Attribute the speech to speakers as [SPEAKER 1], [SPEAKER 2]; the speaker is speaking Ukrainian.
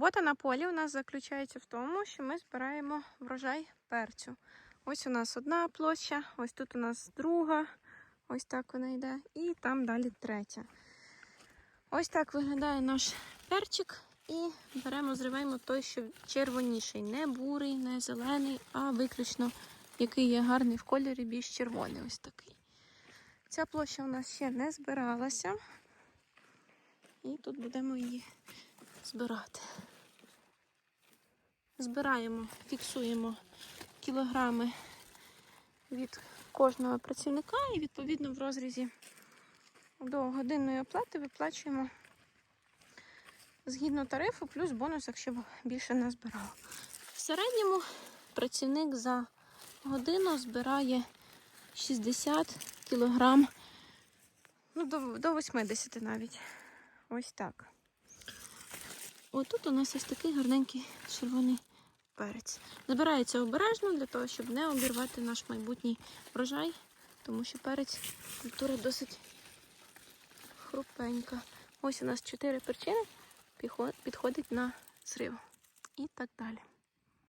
[SPEAKER 1] Робота на полі у нас заключається в тому, що ми збираємо врожай перцю. Ось у нас одна площа, ось тут у нас друга, ось так вона йде, і там далі третя. Ось так виглядає наш перчик. І беремо, зриваємо той, що червоніший, не бурий, не зелений, а виключно який є гарний в кольорі, більш червоний. Ось такий. Ця площа у нас ще не збиралася. І тут будемо її збирати. Збираємо, фіксуємо кілограми від кожного працівника і відповідно в розрізі до годинної оплати виплачуємо згідно тарифу, плюс бонус, якщо більше не збирав. В середньому працівник за годину збирає 60 кілограм, ну, до 80 навіть. Ось так. Отут у нас ось такий гарненький червоний перець. Збирається обережно для того, щоб не обірвати наш майбутній врожай, тому що перець культура досить хрупенька. Ось у нас чотири перчини підходить на зрив. І так далі.